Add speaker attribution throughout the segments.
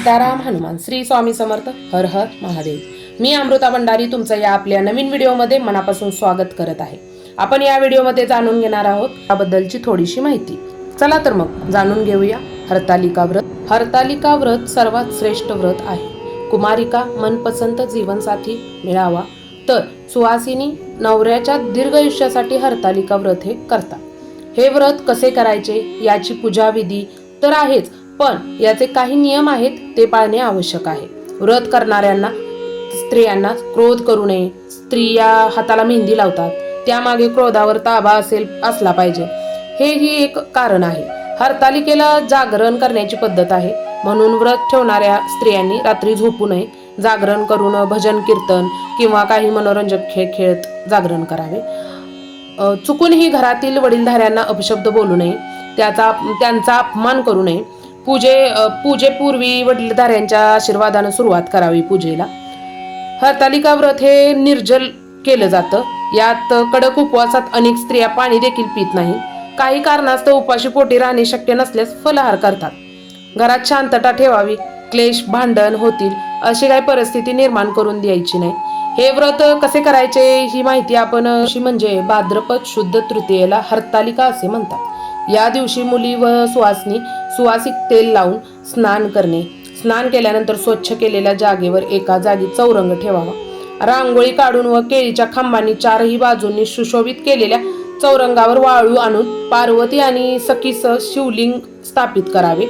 Speaker 1: सीताराम हनुमान श्री स्वामी समर्थ हर हर महादेव. मी अमृता भंडारी तुमचं या आपल्या नवीन व्हिडिओमध्ये मनापासून स्वागत करत आहे. आपण या व्हिडिओमध्ये जाणून घेणार आहोत त्याबद्दलची थोडीशी माहिती. चला तर मग जाणून घेऊया. हरतालिका व्रत. हरतालिका व्रत सर्वात श्रेष्ठ व्रत आहे. कुमारिका मनपसंत जीवनसाथी मिळावा. तर सुवासिनी नवऱ्याच्या दीर्घ आयुष्यासाठी हरतालिका व्रत हे करतात. हे व्रत कसे करायचे? याची पूजाविधी तर आहेच पण याचे काही नियम आहेत ते पाळणे आवश्यक आहे. व्रत करणाऱ्यांना स्त्रियांना क्रोध करू नये. स्त्रिया हाताला मेहंदी लावतात. त्यामागे क्रोधावर ताबा असेल असला पाहिजे. हे ही एक कारण आहे. हरतालिकेला जागरण करण्याची पद्धत आहे. म्हणून व्रत ठेवणाऱ्या स्त्रियांनी रात्री झोपू नये. जागरण करून भजन कीर्तन किंवा काही मनोरंजक खेळ खेळत जागरण करावे. चुकूनही घरातील वडीलधाऱ्यांना अपशब्द बोलू नये. त्याचा त्यांचा अपमान करू नये. पूजे पूजेपूर्वी वडीलधाऱ्यांच्या आशीर्वादानं सुरुवात करावी पूजेला. हरतालिका व्रत हे निर्जल केलं जातं. यात कडक उपवासात अनेक स्त्रिया पाणी देखील पित नाही. काही कारणास्तव उपाशी पोटी राहणे शक्य नसल्यास फलाहार करतात. घरात शांतता ठेवावी क्लेश भांडण होतील अशी काही परिस्थिती निर्माण करून द्यायची नाही. हे व्रत कसे करायचे ही माहिती आपण अशी म्हणजे भाद्रपद शुद्ध तृतीयेला हरतालिका असे म्हणतात. या दिवशी मुली व सुवासनी सुवासिक तेल लावून स्नान करणे. स्नान केल्यानंतर स्वच्छ केलेल्या जागेवर एका जागी चौरंग ठेवावा. रांगोळी काढून व केळीच्या खांबांनी चारही बाजूंनी सुशोभित केलेल्या चौरंगावर वाळू आणून पार्वती आणि सखीसह शिवलिंग स्थापित करावे.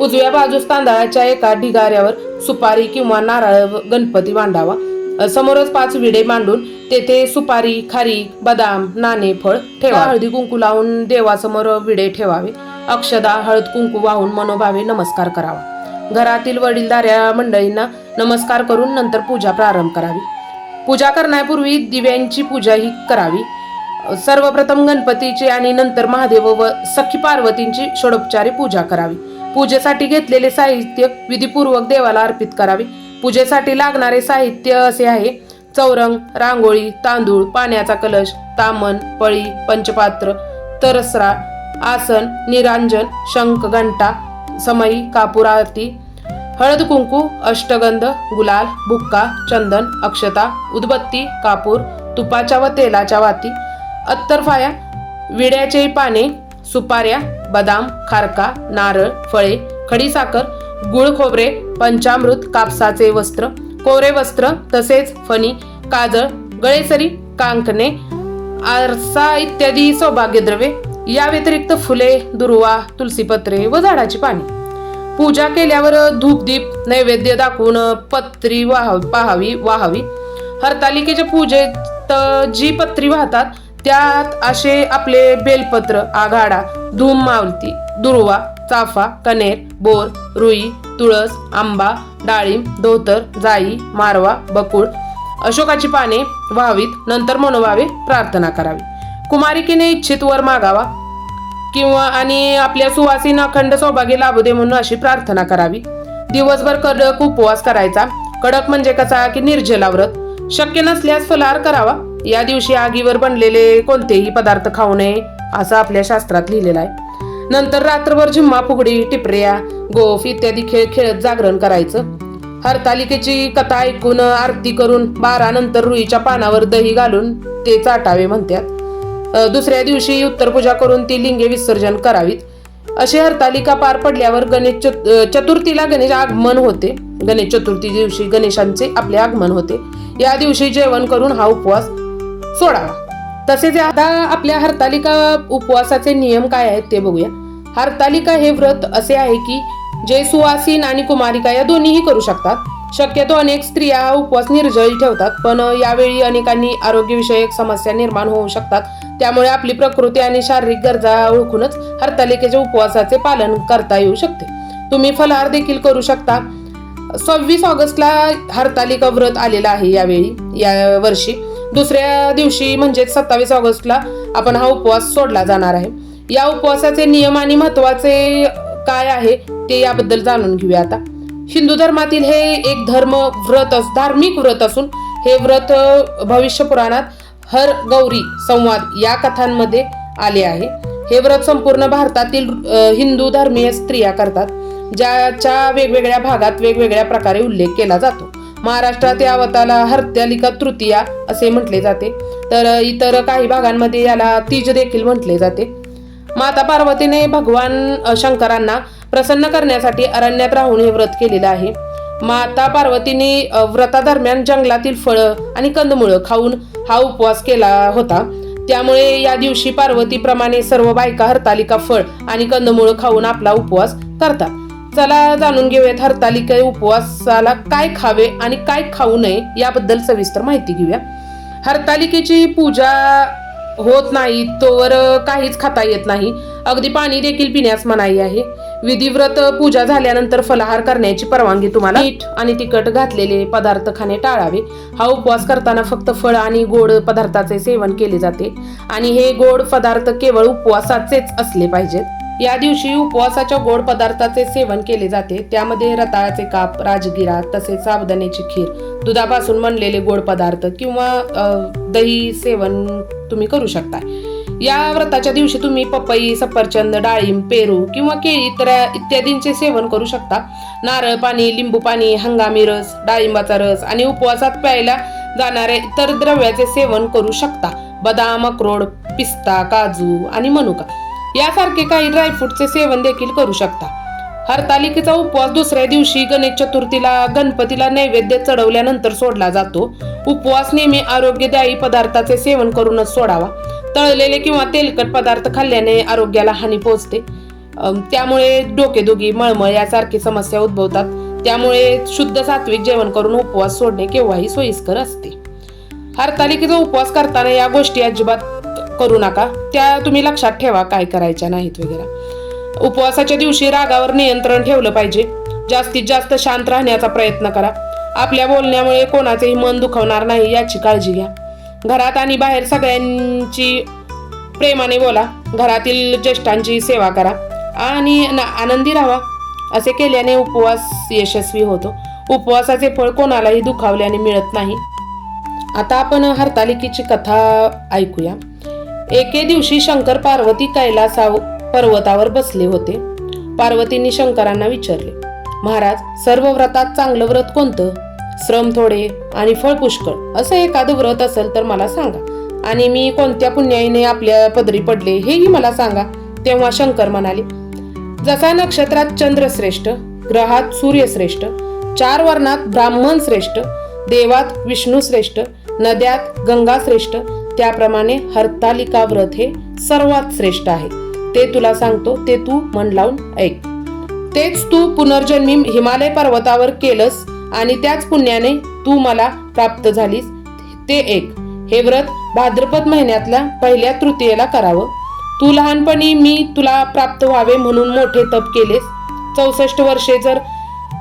Speaker 1: उजव्या बाजूस तांदळाच्या एका ढिगाऱ्यावर सुपारी किंवा नारळ गणपती मांडावा. समोरच पाच विडे मांडून तेथे सुपारी खारी बदाम नाणे फळ ठेवा. हळदी कुंकू लावून देवासमोर विडे ठेवावे. अक्षदा हळद कुंकू वाहून मनोभावे नमस्कार करावा. घरातील वडीलधाऱ्या मंडळींना नमस्कार करून नंतर पूजा प्रारंभ करावी. पूजा करण्यापूर्वी दिव्यांची पूजा ही करावी. सर्वप्रथम गणपतीची आणि नंतर महादेव व सखी पार्वतींची षडोपचारी पूजा करावी. पूजेसाठी घेतलेले साहित्य विधीपूर्वक देवाला अर्पित करावे. पूजेसाठी लागणारे साहित्य असे आहे चौरंग रांगोळी तांदूळ पाण्याचा कलश तामन पळी पंचपात्र तरसरा आसन निरांजन शंख घंटा समई कापूर आरती हळद कुंकू अष्टगंध गुलाल बुक्का चंदन अक्षता उदबत्ती कापूर तुपाच्या व तेलाच्या वाती अत्तरफाया विड्याचे पाने सुपाऱ्या बदाम खारका नारळ फळे खडीसाखर गुळ खोबरे पंचामृत कापसाचे वस्त्र कोरे वस्त्र तसेच फणी काजळ गळेसरी कांकणे आरसा इत्यादी सौभाग्यद्रव्ये या व्यतिरिक्त फुले दुर्वा तुलसीपत्रे व झाडाची पाने. पूजा केल्यावर धूपदीप नैवेद्य दाखवून पत्री वाह पाहावी वाहावी. हरतालिकेच्या पूजेत जी पत्री वाहतात त्यात असे आपले बेलपत्र आघाडा धूम मावती दुर्वा चाफा कनेर बोर रुई तुळस आंबा डाळिंब धोतर जाई मारवा बकुळ अशोकाची पाने व्हावीत नंतर मनोभावे प्रार्थना करावी. कुमारिकेने इच्छित वर मागावा. किंवा आणि आपल्या सुवासीन अखंड सौभाग्य लाभू दे म्हणून अशी प्रार्थना करावी. दिवसभर कडक उपवास करायचा. कडक म्हणजे कसा की निर्जला व्रत. शक्य नसल्यास फलाहार करावा. या दिवशी आगीवर बनलेले कोणतेही पदार्थ खाऊ नये असं आपल्या शास्त्रात लिहिलेलं आहे. नंतर रात्रभर झिम्मा फुगडी टिपऱ्या गोफ इत्यादी खेळ खेळत जागरण करायचं. हरतालिकेची कथा ऐकून आरती करून बारा नंतर रुईच्या पानावर दही घालून ते चाटावे म्हणतात दुसऱ्या दिवशी उत्तर पूजा करून ती लिंगे विसर्जन करावीत. अशी हरतालिका पार पडल्यावर गणेश चतु- चतुर्थीला गणेश आगमन होते. गणेश चतुर्थी दिवशी गणेशांचे आपले आगमन होते. या दिवशी जेवण करून हा उपवास सोडावा. तसेच आता आपल्या हरतालिका उपवासाचे नियम काय आहेत ते बघूया. हरतालिका हे व्रत असे आहे की जे सुवासीन आणि कुमारिका या दोन्हीही करू शकतात. शक्यतो अनेक स्त्रिया हा उपवास निर्जळी ठेवतात पण यावेळी अनेकांनी आरोग्यविषयक समस्या निर्माण होऊ शकतात. त्यामुळे आपली प्रकृती आणि शारीरिक गरजा ओळखूनच हरतालिकेच्या उपवासाचे पालन करता येऊ शकते. तुम्ही फलाहार देखील करू शकता. सव्वीस ऑगस्टला हरतालिका व्रत आलेला आहे यावेळी या वर्षी. दुसऱ्या दिवशी म्हणजेच सत्तावीस ऑगस्टला आपण हा उपवास सोडला जाणार आहे. या उपवासाचे नियम आणि महत्त्वाचे काय आहे ते याबद्दल जाणून घेऊया आता. हिंदू धर्मातील हे एक धर्म व्रत अस धार्मिक व्रत असून हे व्रत भविष्य पुराणात हर गौरी संवाद या कथांमध्ये आले आहे. हे व्रत संपूर्ण भारतातील हिंदू धर्मीय स्त्रिया करतात ज्याच्या वेगवेगळ्या भागात वेगवेगळ्या प्रकारे उल्लेख केला जातो. महाराष्ट्रात या व्रताला हरत्यालिका तृतीया असे म्हटले जाते तर इतर काही भागांमध्ये याला तीज देखील म्हटले जाते. माता पार्वतीने भगवान शंकरांना प्रसन्न करण्यासाठी अरण्यात राहून हे व्रत केलेलं आहे. माता पार्वतीने व्रतादरम्यान जंगलातील फळं आणि कंदमुळं खाऊन हा उपवास केला होता. त्यामुळे या दिवशी पार्वतीप्रमाणे सर्व बायका हरतालिका फळ आणि कंदमुळं खाऊन आपला उपवास करतात. चला जाणून घेऊयात हरतालिका उपवासाला काय खावे आणि काय खाऊ नये याबद्दल सविस्तर माहिती घेऊया. हरतालिकेची पूजा होत नाही तोवर काहीच खाता येत नाही. अगदी पाणी देखील पिण्यास मनाई आहे. विधिव्रत पूजा झाल्यानंतर फलाहार करण्याची परवानगी तुम्हाला मीठ आणि तिखट घातलेले पदार्थ खाणे टाळावे. हा उपवास करताना फक्त फळ आणि गोड पदार्थाचे सेवन केले जाते. आणि हे गोड पदार्थ केवळ उपवासाचेच असले पाहिजेत. या दिवशी उपवासाच्या गोड पदार्थाचे सेवन केले जाते. त्यामध्ये रताळाचे काप राजगिरा तसेच साबुदाण्याची खीर दुधापासून बनलेले गोड पदार्थ किंवा दही सेवन तुम्ही करू शकता. या व्रताच्या दिवशी तुम्ही पपई सफरचंद डाळिंब पेरू किंवा केळी इतर इत्यादींचे सेवन करू शकता. नारळ पाणी लिंबू पाणी हंगामी रस डाळिंबाचा रस आणि उपवासात प्यायला जाणाऱ्या इतर द्रव्याचे सेवन करू शकता. बदाम अक्रोड पिस्ता काजू आणि मनुका यासारखे काही ड्रायफ्रूटचे सेवन देखील करू शकता. हरतालिकेचा उपवास दुसऱ्या दिवशी गणेश चतुर्थीला गणपतीला नैवेद्य चढवल्यानंतर सोडला जातो. उपवास नेहमी आरोग्यदायी पदार्थाचे सेवन करूनच सोडावा. तळलेले किंवा तेलकट पदार्थ खाल्ल्याने आरोग्याला हानी पोहोचते. त्यामुळे डोकेदुखी मळमळ यासारखी समस्या उद्भवतात. त्यामुळे शुद्ध सात्विक जेवण करून उपवास सोडणे केव्हाही सोयीस्कर असते. हरतालिकेचा उपवास करताना या गोष्टी अजिबात करू नका. त्या तुम्ही लक्षात ठेवा काय करायच्या नाहीत वगैरे. उपवासाच्या दिवशी रागावर नियंत्रण ठेवलं पाहिजे. जास्तीत जास्त शांत राहण्याचा प्रयत्न करा. आपल्या बोलण्यामुळे कोणाचेही मन दुखवणार नाही याची काळजी घ्या. घरात आणि बाहेर सगळ्यांची प्रेमाने बोला. घरातील ज्येष्ठांची सेवा करा. आणि न- आनंदी राहा. असे केल्याने उपवास यशस्वी होतो. उपवासाचे फळ कोणालाही दुखावल्याने मिळत नाही. आता आपण हरतालिकेची कथा ऐकूया. एके दिवशी शंकर पार्वती कैलासा पर्वतावर बसले होते. पार्वतींनी शंकरांना विचारले महाराज सर्व व्रतात चांगलं व्रत कोणतं? श्रम थोडे आणि फळ पुष्कळ असं एखादं व्रत असेल तर मला सांगा. आणि मी कोणत्या पुण्याईने आपल्या पदरी पडले हेही मला सांगा तेव्हा शंकर म्हणाले. जसा नक्षत्रात चंद्र श्रेष्ठ ग्रहात सूर्य श्रेष्ठ चार वर्णात ब्राह्मण श्रेष्ठ देवात विष्णू श्रेष्ठ नद्यात गंगा श्रेष्ठ त्याप्रमाणे हरतालिका व्रत हे सर्वात श्रेष्ठ आहे. ते तुला सांगतो ते तू मन लावून ऐक. तेच तू पुनर्जन्मी हिमालय पर्वतावर केलंस आणि त्याच पुण्याने तू मला प्राप्त झालीस. ते एक. हे व्रत भाद्रपद महिन्यातल्या पहिल्या तृतीयेला करावं. तू लहानपणी मी तुला प्राप्त व्हावे म्हणून मोठे तप केलेस. चौसष्ट वर्षे जर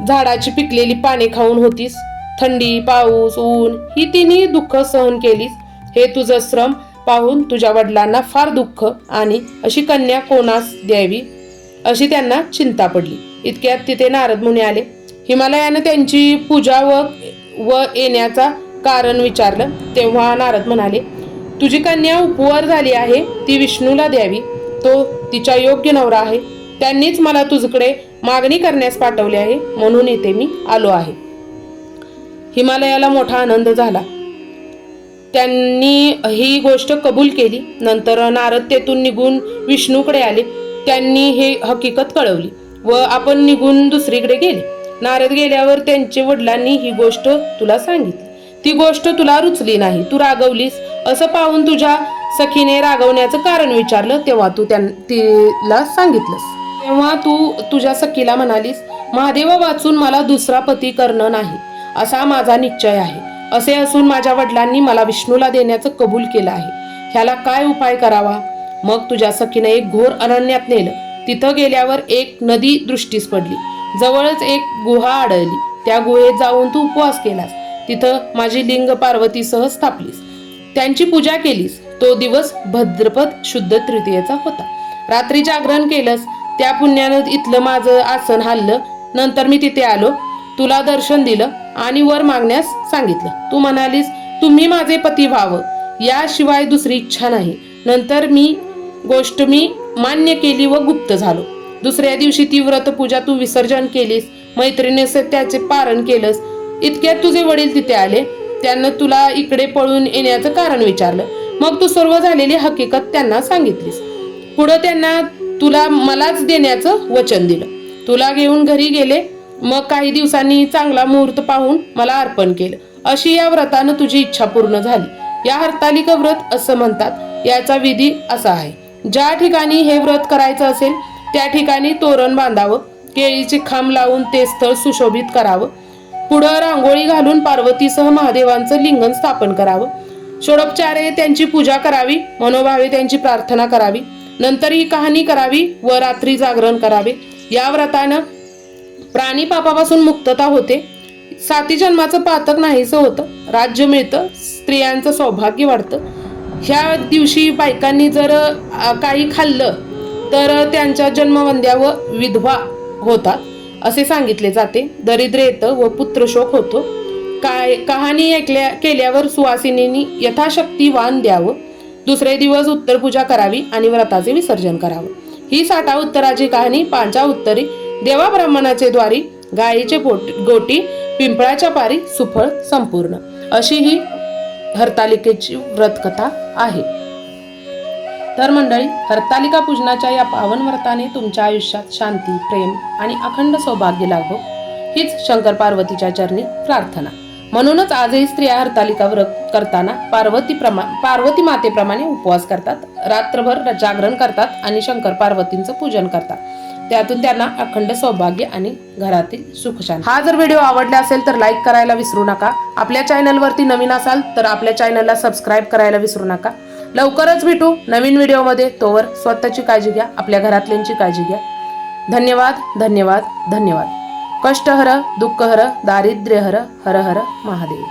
Speaker 1: झाडाची पिकलेली पाने खाऊन होतीस. थंडी पाऊस ऊन ही तिन्ही दुःख सहन केलीस. हे तुझं श्रम पाहून तुझ्या वडिलांना फार दुःख आणि अशी कन्या कोणास द्यावी? अशी त्यांना चिंता पडली. इतक्यात तिथे नारद मुनी आले. हिमालयानं त्यांची पूजा व व येण्याचा कारण विचारलं तेव्हा नारद म्हणाले तुझी कन्या उपवर झाली आहे ती विष्णूला द्यावी. तो तिचा योग्य नवरा आहे. त्यांनीच मला तुझकडे मागणी करण्यास पाठवले आहे म्हणून इथे मी आलो आहे. हिमालयाला मोठा आनंद झाला. त्यांनी ही गोष्ट कबूल केली. नंतर नारद तेथून निघून विष्णूकडे आले. त्यांनी हे हकीकत कळवली व आपण निघून दुसरीकडे गेले. नारद गेल्यावर त्यांचे वडिलांनी ही गोष्ट तुला सांगितली. ती गोष्ट तुला रुचली नाही तू रागवलीस. असं पाहून तुझ्या सखीने रागवण्याचं कारण विचारलं तेव्हा तू त्यां तिला सांगितलंस. तेव्हा तू तुझ्या सखीला म्हणालीस महादेवा वाचून मला दुसरा पती करणं नाही. असा माझा निश्चय आहे. असे असून माझ्या वडिलांनी मला विष्णूला देण्याचं कबूल केलं आहे. ह्याला काय उपाय करावा? मग तुझ्या सखीने एक घोर अनन्यात नेलं. तिथं गेल्यावर एक नदी दृष्टीस पडली. जवळच एक गुहा आढळली. त्या गुहेत जाऊन तू उपवास केलास. तिथं माझी लिंग पार्वतीसह स्थापलीस. त्यांची पूजा केलीस. तो दिवस भद्रपद शुद्ध तृतीयेचा होता. रात्री जागरण केलंस. त्या पुण्यानं इथलं माझं आसन हल्लं नंतर मी तिथे आलो. तुला दर्शन दिलं आणि वर मागण्यास सांगितलं. तू म्हणालीस तुम्ही माझे पती व्हावं. याशिवाय दुसरी इच्छा नाही. नंतर मी गोष्ट मी मान्य केली व गुप्त झालो. दुसऱ्या दिवशी ती व्रतपूजा तू विसर्जन केलीस मैत्रिणी त्याचे पारण केलंस इतक्यात तुझे वडील तिथे आले. त्यांना तुला इकडे पळून येण्याचं कारण विचारलं. मग तू सर्व झालेली हकीकत त्यांना सांगितलीस. पुढं त्यांना तुला मलाच देण्याचं वचन दिलं. तुला घेऊन घरी गेले मग काही दिवसांनी चांगला मुहूर्त पाहून मला अर्पण केलं. अशी या व्रतानं तुझी इच्छा पूर्ण झाली. या हरतालिका व्रत असं म्हणतात. याचा विधी असा आहे. ज्या ठिकाणी हे व्रत करायचं असेल त्या ठिकाणी तोरण बांधावं केळीचे खांब लावून ते स्थळ सुशोभित करावं. पुढं रांगोळी घालून पार्वतीसह महादेवांचं लिंगन स्थापन करावं. षोडोपचारे त्यांची पूजा करावी मनोभावे त्यांची प्रार्थना करावी. नंतर ही कहाणी करावी व रात्री जागरण करावे. या व्रतानं प्राणी पापापासून मुक्तता होते. साती जन्माचं पातक नाहीसं होतं. राज्य मिळतं स्त्रियांचं सौभाग्य वाढतं. ह्या दिवशी बायकांनी जर काही खाल्लं तर त्यांच्या जन्मवंद्या व विधवा होतात असे सांगितले जाते. दरिद्र येतं व पुत्रशोक होतो. काय कहाणी ऐकल्या केल्यावर सुवासिनींनी यथाशक्ती वान द्यावं. दुसरे दिवस उत्तरपूजा करावी आणि व्रताचे विसर्जन करावं. ही साठा उत्तराची कहाणी पांचा उत्तरी देवा ब्राह्मणाचे द्वारी गायीचे पोट गोटी पिंपळाच्या पारी सुफळ संपूर्ण. अशी ही हरतालिकेची व्रतकथा आहे. तर मंडळी हरतालिका पूजनाच्या या पावन व्रताने तुमच्या आयुष्यात शांती प्रेम आणि अखंड सौभाग्य लाभो. हीच शंकर पार्वतीच्या चरणी प्रार्थना. म्हणूनच आजही स्त्रिया हरतालिका व्रत करताना पार्वती प्रमा पार्वती मातेप्रमाणे उपवास करतात रात्रभर जागरण करतात आणि शंकर पार्वतींचं पूजन करतात. त्यातून त्यांना अखंड सौभाग्य आणि घरातील सुखशांत हा जर व्हिडिओ आवडला असेल तर लाईक करायला विसरू नका. आपल्या चॅनलवरती नवीन असाल तर आपल्या चॅनलला सबस्क्राईब करायला विसरू नका. लवकरच भेटू नवीन व्हिडिओमध्ये. तोवर स्वतःची काळजी घ्या आपल्या घरातल्यांची काळजी घ्या. धन्यवाद धन्यवाद धन्यवाद. कष्ट हर दुःख हर हर हर महादेव.